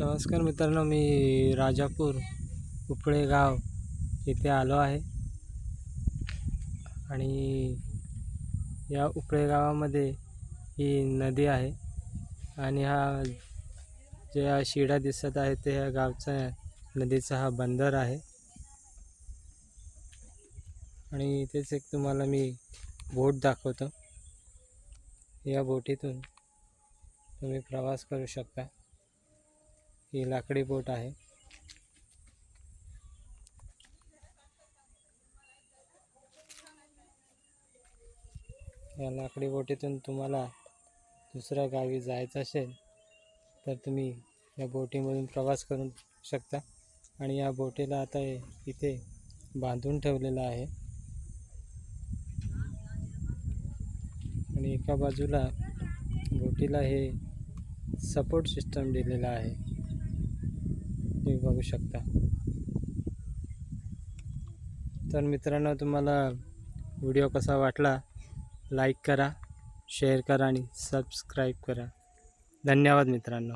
नमस्कार मित्रांनो मी राजापूर उपळे गाव इथे आलो आहे. आणि या उपळे गावामध्ये ही नदी आहे आणि हा ज्या शिडा दिसत आहे ते ह्या गावचा नदीचा हा बंदर आहे. आणि इथेच एक तुम्हाला मी बोट दाखवतो. या बोटीतून तुम्ही प्रवास करू शकता. ही लाकडी बोट आहे. या लाकडी बोटीतून तुम्हाला दुसऱ्या गावी जायचं असेल तर तुम्ही या बोटीमधून प्रवास करू शकता. आणि या बोटीला आता हे इथे बांधून ठेवलेलं आहे. आणि एका बाजूला बोटीला हे सपोर्ट सिस्टम दिलेलं आहे. तुम्ही बघू शकता. तर मित्रांनो तुम्हाला व्हिडिओ कसा वाटला? लाईक करा शेअर करा आणि सबस्क्राईब करा. धन्यवाद मित्रांनो.